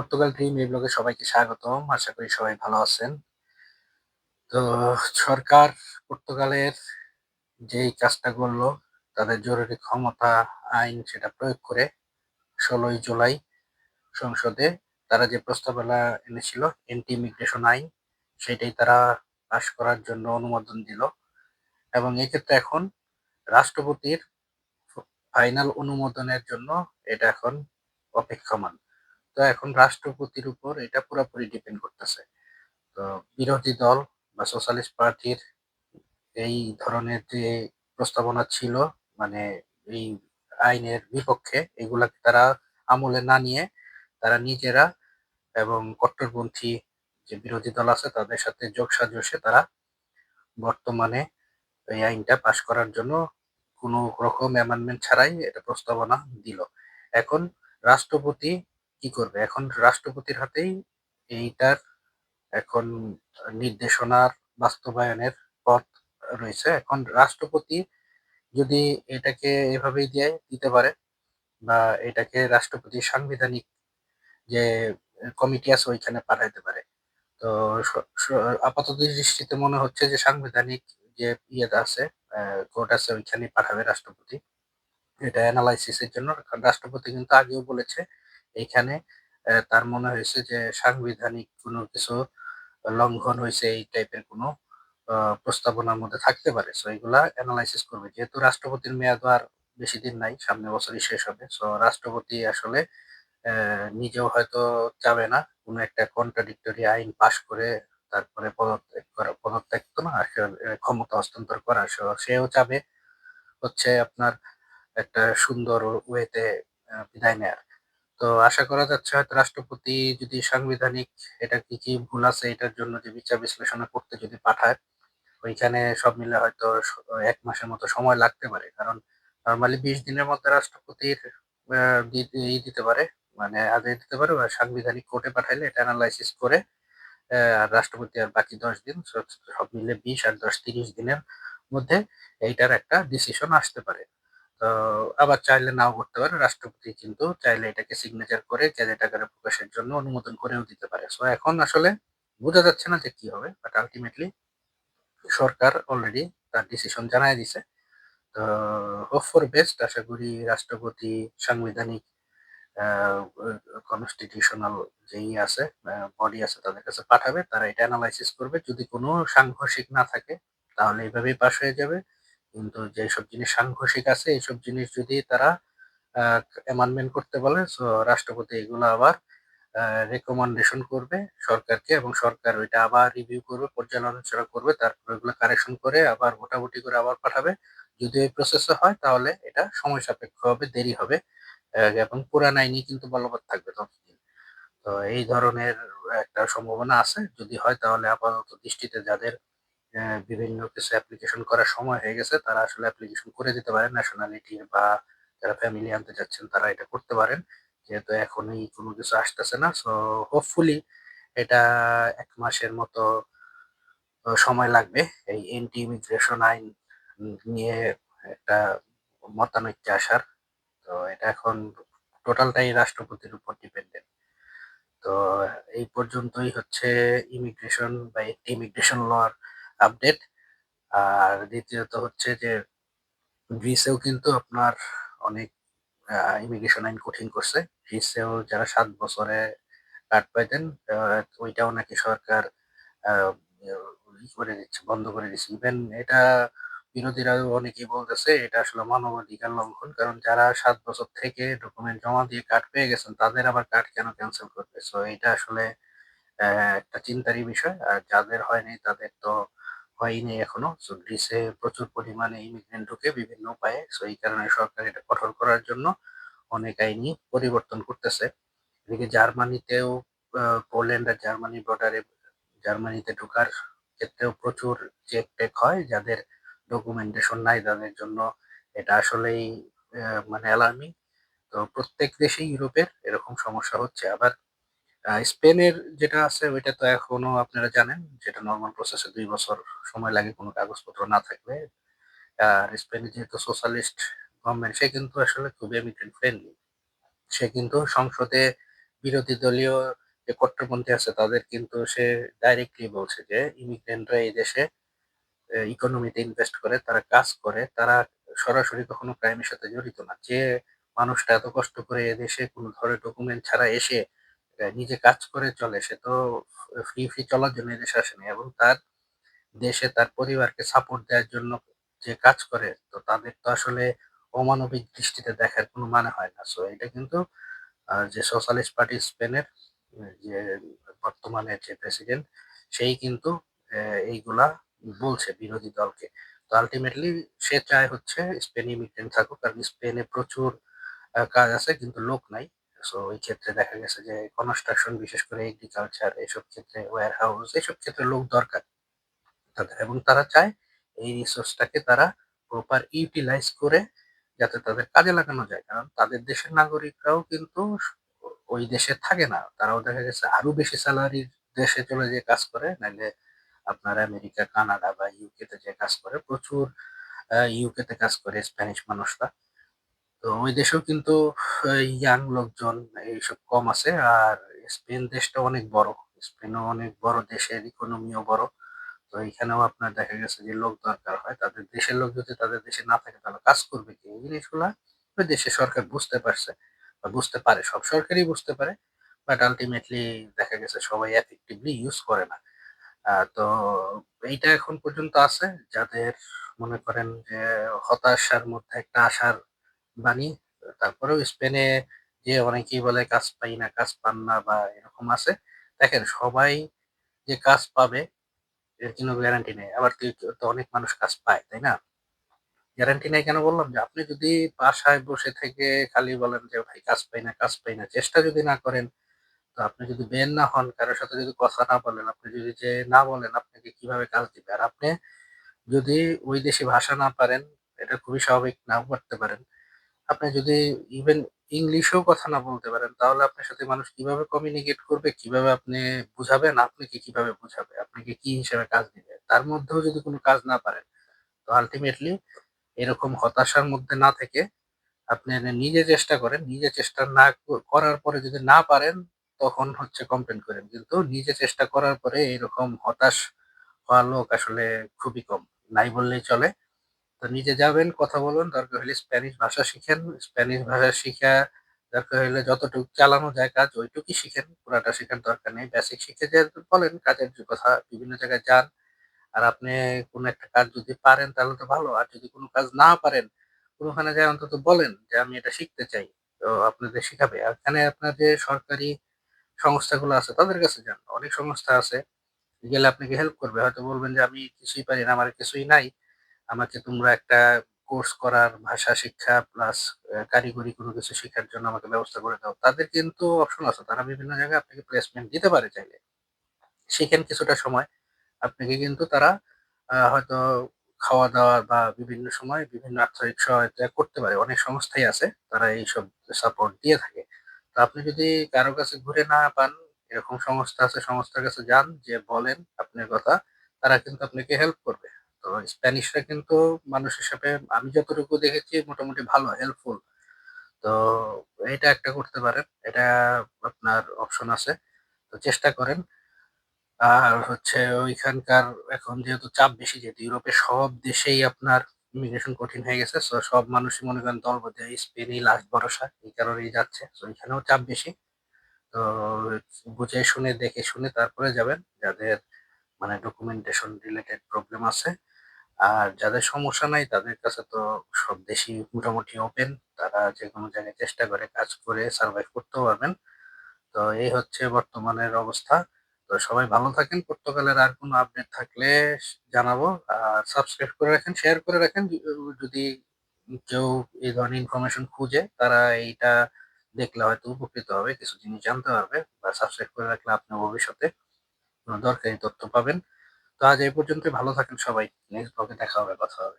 Portugal dream এই ব্লগে সবাইকে স্বাগতম। আশা করি সবাই ভালো আছেন। তো সরকার পর্তুগালের যেই কাজটা করল, তাদের জরুরি ক্ষমতা, আইন সেটা প্রয়োগ করে ষোলোই জুলাই সংসদে তারা যে প্রস্তাবনা এনেছিল এন্টি ইমিগ্রেশন আইন, সেটাই তারা পাশ করার জন্য অনুমোদন দিল। এবং এক্ষেত্রে এখন রাষ্ট্রপতির ফাইনাল অনুমোদনের জন্য এটা এখন অপেক্ষমান তো এখন রাষ্ট্রপতির উপর এটা পুরোপুরি ডিপেন্ড করতেছে। তো বিরোধী দল বা সোশ্যালিস্ট পার্টির এই ধরনের যে প্রস্তাবনা ছিল মানে এই আইনের বিপক্ষে এগুলাকে তারা আমলে না নিয়ে তারা নিজেরা এবং কট্টরপন্থী যে বিরোধী দল আছে তাদের সাথে যোগ সাজসে তারা বর্তমানে এই আইনটা পাশ করার জন্য কোনো রকম অ্যামেন্ডমেন্ট ছাড়াই এটা প্রস্তাবনা দিল। এখন রাষ্ট্রপতি কি করবে? এখন রাষ্ট্রপতির হাতেই এইটার এখন নির্দেশনার বাস্তবায়নের পথ রয়েছে। এখন রাষ্ট্রপতি যদি এটাকে এভাবেই দেয়, দিতে পারে বা এটাকে রাষ্ট্রপতি সাংবিধানিক যে কমিটি আছে ওইখানে পাঠাইতে পারে। তো আপাতত দৃষ্টিতে মনে হচ্ছে যে সাংবিধানিক যে ইয়েটা আছে কোর্ট আছে ওইখানে পাঠাবে রাষ্ট্রপতি। এটা অ্যানালাইসিসের জন্য। রাষ্ট্রপতি কিন্তু আগেও বলেছে এইখানে তার মনে হয়েছে যে সাংবিধানিক কোনো কিছু লঙ্ঘন হয়েছে এই টাইপের কোনো প্রস্তাবনার মধ্যে থাকতে পারে। সো এগুলা অ্যানালাইসিস করবে। যেহেতু রাষ্ট্রপতির মেয়াদ আর বেশি দিন নাই, সামনে বছরই শেষ হবে। সো রাষ্ট্রপতি আসলে নিজেও হয়তো চাবে না কোনো একটা কন্ট্রাডিক্টরি আইন পাশ করে তারপরে পদত্যাগ করা, পদত্যাগ তো না ক্ষমতা হস্তান্তর করা। সেও চাবে হচ্ছে আপনার একটা সুন্দর ওয়েতে বিদায় নেয়ার। তো আশা করা যাচ্ছে হয়তো রাষ্ট্রপতি যদি সাংবিধানিক এটা কি কি ভুল আছে এটার জন্য যে বিচার বিশ্লেষণ করতে যদি পাঠায়, ওইখানে সব মিলে হয়তো এক মাসের মতো সময় লাগতে পারে। কারণ নর্মালি বিশ দিনের মধ্যে রাষ্ট্রপতির ই দিতে পারে মানে আগে দিতে পারে বা সাংবিধানিক কোর্টে পাঠাইলে এটা অ্যানালাইসিস করে আর রাষ্ট্রপতি আর বাকি দশ দিন সব মিলে বিশ আর দশ, তিরিশ দিনের মধ্যে এইটার একটা ডিসিশন আসতে পারে। তো আবার চাইলে নাও করতে পারে। রাষ্ট্রপতি কিন্তু চাইলে এটাকে সিগনেচার করে গ্যাজেট আকারে প্রকাশের জন্য অনুমোদন করেও দিতে পারে। সো এখন আসলে বোঝা যাচ্ছে না যে কি হবে বাট আলটিমেটলি সরকার অলরেডি তার ডিসিশন জানাই দিছে। তো হোপ ফর বেস্ট আশা করি রাষ্ট্রপতি সাংবিধানিক কনস্টিটিউশনাল যেই আছে বডি আছে তাদের কাছে পাঠাবে, তারা এটা অ্যানালাইসিস করবে। যদি কোনো সাংঘর্ষিক না থাকে, তাহলে এইভাবেই পাশ হয়ে যাবে। কিন্তু যেসব জিনিস সাংঘর্ষিক আছে এইসব জিনিস যদি তারা অ্যামান্ডমেন্ট করতে বলে সো রাষ্ট্রপতি এগুলো আবার রেকমেন্ডেশন করবে সরকারকে এবং সরকার ওইটা আবার রিভিউ করবে, পর্যালোচনা করবে, তারপর ওইগুলো কারেকশন করে আবার ভোটাভুটি করে আবার পাঠাবে। যদি এই প্রসেসে হয়, তাহলে এটা সময় সাপেক্ষ হবে, দেরি হবে এবং পুরান আইনই কিন্তু বলবৎ থাকবে ততদিন। তো এই ধরনের একটা সম্ভাবনা আছে। যদি হয়, তাহলে আপাতত দৃষ্টিতে যাদের বিভিন্ন কিছু অ্যাপ্লিকেশন করার সময় হয়ে গেছে, তারা আসলে অ্যাপ্লিকেশন করে দিতে পারেন ন্যাশনালিটি বা যারা ফ্যামিলি আনতে যাচ্ছেন তারা এটা করতে পারেন। যেহেতু এখনই কোনো কিছু আসতেছে না সো হোপফুলি এটা এক মাসের মতো সময় লাগবে। এই এন্টি ইমিগ্রেশন আইন নিয়ে একটা মতানৈক্যে আসার। তো এটা এখন টোটালটাই রাষ্ট্রপতির উপর ডিপেন্ডেন্ট তো এই পর্যন্তই হচ্ছে ইমিগ্রেশন বা ইমিগ্রেশন লর আপডেট আর দ্বিতীয়ত হচ্ছে যে গ্রিসেও কিন্তু আপনার অনেক ইমিগ্রেশন আইন কঠিন করছে। গ্রিসেও যারা সাত বছরে কাট পাইতেন ওইটাও নাকি সরকার করে দিচ্ছে, বন্ধ করে দিচ্ছে। ইভেন এটা বিরোধীরা অনেকেই বলতেছে, এটা আসলে মানবাধিকার লঙ্ঘন। কারণ যারা সাত বছর থেকে ডকুমেন্ট জমা দিয়ে কার্ড পেয়ে গেছেন, তাদের আবার কার্ড কেন ক্যান্সেল করবে? সো এটা আসলে একটা চিন্তারই বিষয়। আর যাদের হয়নি, তাদের তো হয়নি এখনও সো গ্রিসে প্রচুর পরিমাণে ইমিগ্রেন্ট ঢুকে বিভিন্ন উপায়ে সো এই কারণে সরকার এটা কঠোর করার জন্য অনেক আইনি পরিবর্তন করতেছে। এদিকে জার্মানিতেও পোল্যান্ড আর জার্মানি বর্ডারে জার্মানিতে ঢোকার ক্ষেত্রেও প্রচুর চেক টেক হয়, যাদের ডকুমেন্টেশন নাই তাদের জন্য এটা আসলেই মানে অ্যালার্মিং তো প্রত্যেক দেশেই ইউরোপের এরকম সমস্যা হচ্ছে। আবার স্পেনের যেটা আছে, ওইটা তো এখনও আপনারা জানেন, যেটা নর্মাল প্রসেসে দুই বছর সময় লাগে, কোনো কাগজপত্র না থাকলে। আর স্পেনে যেহেতু সোশ্যালিস্ট গভর্নমেন্ট সে কিন্তু আসলে খুবই ইমিগ্রেন্ট ফ্রেন্ডলি সে কিন্তু সংসদে বিরোধী দলীয় যে কট্টরপন্থী আছে, তাদের কিন্তু সে ডাইরেক্টলি বলছে যে ইমিগ্রেন্টরা এই দেশে ইকোনমিতে ইনভেস্ট করে, তারা কাজ করে, তারা সরাসরি কখনো ক্রাইমের সাথে জড়িত না। যে মানুষটা এত কষ্ট করে এদেশে কোনো ধরনের ডকুমেন্ট ছাড়া এসে নিজে কাজ করে চলে, সে তো ফ্রি ফ্রি চলার জন্য এদেশে আসেনি এবং তার দেশে তার পরিবারকে সাপোর্ট দেওয়ার জন্য যে কাজ করে, তো তাদের তো আসলে অমানবিক দৃষ্টিতে দেখার কোনো মানে হয় না। সো এটা কিন্তু যে সোশ্যালিস্ট পার্টি স্পেনের, যে বর্তমানে যে প্রেসিডেন্ট সেই কিন্তু এইগুলা বলছে বিরোধী দলকে। তো আলটিমেটলি সে চায় হচ্ছে স্পেন ইমিগ্রেন্ট থাকুক, কারণ স্পেনে প্রচুর কাজ আছে, কিন্তু লোক নাই। সো ওই ক্ষেত্রে দেখা গেছে যে কনস্ট্রাকশন বিশেষ করে এগ্রিকালচার এইসব ক্ষেত্রে ওয়্যার হাউস এইসব ক্ষেত্রে লোক দরকার তাদের। এবং তারা চায় এই রিসোর্সটাকে তারা প্রপার ইউটিলাইজ করে যাতে তাদের কাজে লাগানো যায়। কারণ তাদের দেশের নাগরিকরাও কিন্তু ওই দেশে থাকে না। তারাও দেখা গেছে আরও বেশি স্যালারির দেশে চলে যেয়ে কাজ করে। নাহলে আপনার আমেরিকা, কানাডা বা ইউকে তে যে কাজ করে। প্রচুর ইউকে তে কাজ করে স্প্যানিশ মানুষরা। তো ওই দেশেও কিন্তু ইয়াং লোকজন এইসব কম আছে। আর স্পেন দেশটা অনেক বড়। স্পেনও অনেক বড় দেশের ইকোনমিও বড়। তো এখানেও আপনার দেখা গেছে যে লোক দরকার হয়। তাদের দেশের লোক যদি তাদের দেশে না থাকে, তাহলে কাজ করবে কি? এই জিনিসগুলা দেশের সরকার বুঝতে পারছে বা বুঝতে পারে। সব সরকারই বুঝতে পারে। বাট আলটিমেটলি দেখা গেছে সবাই এফেক্টিভলি ইউজ করে না। তো এইটা এখন পর্যন্ত আছে। যাদের মনে করেন যে হতাশার মধ্যে একটা আশার বাণী তারপরেও স্পেনে যে অনেকেই বলে কাজ পাই না, কাজ পান না বা এরকম আছে, দেখেন সবাই যে কাজ পাবে, এর কোনো গ্যারান্টি নেই। আবার তো অনেক মানুষ কাজ পায়, তাই না? গ্যারান্টি নেই কেন বললাম যে, আপনি যদি বাসায় বসে থেকে খালি বলেন যে, ভাই, কাজ পাই না, কাজ পাই না, চেষ্টা যদি না করেন, তো আপনি যদি বের না হন, কারোর সাথে যদি কথা না বলেন, আপনি যদি যে না বলেন, আপনাকে কীভাবে কাজ দিবে? আর আপনি যদি ওই দেশি ভাষা না পারেন, এটা খুবই স্বাভাবিক, নাও করতে পারেন। আপনি যদি ইভেন ইংলিশেও কথা না বলতে পারেন, তাহলে আপনার সাথে মানুষ কীভাবে কমিউনিকেট করবে, কীভাবে আপনি বুঝাবেন আপনাকে কীভাবে বুঝাবে আপনাকে কি হিসেবে কাজ দিবে, তার মধ্যেও যদি কোনো কাজ না পারেন, তো আলটিমেটলি এরকম হতাশার মধ্যে না থেকে আপনি নিজে চেষ্টা করেন, নিজে চেষ্টা না করার পরে যদি না পারেন, তখন হচ্ছে কমপ্লেন করেন। কিন্তু নিজে চেষ্টা করার পরে এরকম হতাশ হওয়া লোক আসলে খুবই কম। নাই বললেই চলে। তো নিজে যাবেন, কথা বলুন, দরকার হলে স্প্যানিশ ভাষা শিখেন। স্প্যানিশ ভাষা শিখা, দরকার হলে যতটুকু চালানো যায় কাজ, ওইটুকুই শিখেন। পুরাটা শেখার দরকার নেই। বেসিক শিখে যে বলেন, কাজের কথা, বিভিন্ন জায়গায় যান। আর আপনি কোনো একটা কাজ যদি পারেন, তাহলে তো ভালো। আর যদি কোনো কাজ না পারেন, কোনোখানে যায় অন্তত বলেন যে, আমি এটা শিখতে চাই। তো আপনাদের শিখাবে। আর এখানে আপনার যে সরকারি সংস্থাগুলো আছে, তাদের কাছে যান। অনেক সংস্থা আছে, গেলে আপনাকে হেল্প করবে। হয়তো বলবেন যে, আমি কিছুই পারি না, আমার কিছুই নাই। আমাকে তোমরা একটা কোর্স করার ভাষা, শিক্ষা প্লাস কারিগরি কোনো কিছু শেখার জন্য আমাকে ব্যবস্থা করে দাও। তাদের কিন্তু অপশন আছে। তারা বিভিন্ন জায়গায় আপনাকে প্লেসমেন্ট দিতে পারে চাইলে। শিখেন কিছুটা সময়। আপনাকে কিন্তু তারা হয়তো খাওয়া দাওয়া বা বিভিন্ন সময় বিভিন্ন আর্থিক সহায়তা করতে পারে। অনেক সংস্থাই আছে, তারা এইসব সাপোর্ট দিয়ে থাকে। তো আপনি যদি কারও কাছে ঘুরে না পান, এরকম সংস্থা আছে, সংস্থার কাছে যান, যে বলেন আপনার কথা, তারা কিন্তু আপনাকে হেল্প করবে। তো স্প্যানিশরা কিন্তু মানুষ হিসাবে আমি যতটুকু দেখেছি মোটামুটি ভালো হেল্পফুল তো এটা একটা করতে পারেন। এটা আপনার অপশন আছে। তো চেষ্টা করেন। আর হচ্ছে ওইখানকার এখন যেহেতু চাপ বেশি, যেহেতু ইউরোপের সব দেশেই আপনার ইমিগ্রেশন কঠিন হয়ে গেছে তো সব মানুষই মনে করেন দল দলবদ্ধ স্পেনই লাস্ট ভরসা, এই কারণেই যাচ্ছে। তো এখানেও চাপ বেশি। তো বুঝে শুনে, দেখে শুনে তারপরে যাবেন। যাদের মানে ডকুমেন্টেশন রিলেটেড প্রবলেম আছে আর যাদের সমস্যা নাই, তাদের কাছে তো সব দেশই মোটামুটি ওপেন তারা যে কোনো জায়গায় চেষ্টা করে কাজ করে সার্ভাইভ করতেও পারবেন। তো এই হচ্ছে বর্তমানের অবস্থা। তো সবাই ভালো থাকেন। পর্তুগালের আর কোনো আপডেট থাকলে জানাব। আর সাবস্ক্রাইব করে রাখেন শেয়ার করে রাখেন। যদি যদি কেউ এই ধরনের ইনফরমেশন খুঁজে, তারা এইটা দেখলে হয়তো উপকৃত হবে, কিছু জিনিস জানতে পারবে। বা সাবস্ক্রাইব করে রাখলে আপনি ভবিষ্যতে কোনো দরকারি তথ্য পাবেন। তো আজ এই পর্যন্ত ভালো থাকেন সবাই। নেক্সট ব্লগে দেখা হবে কথা হবে।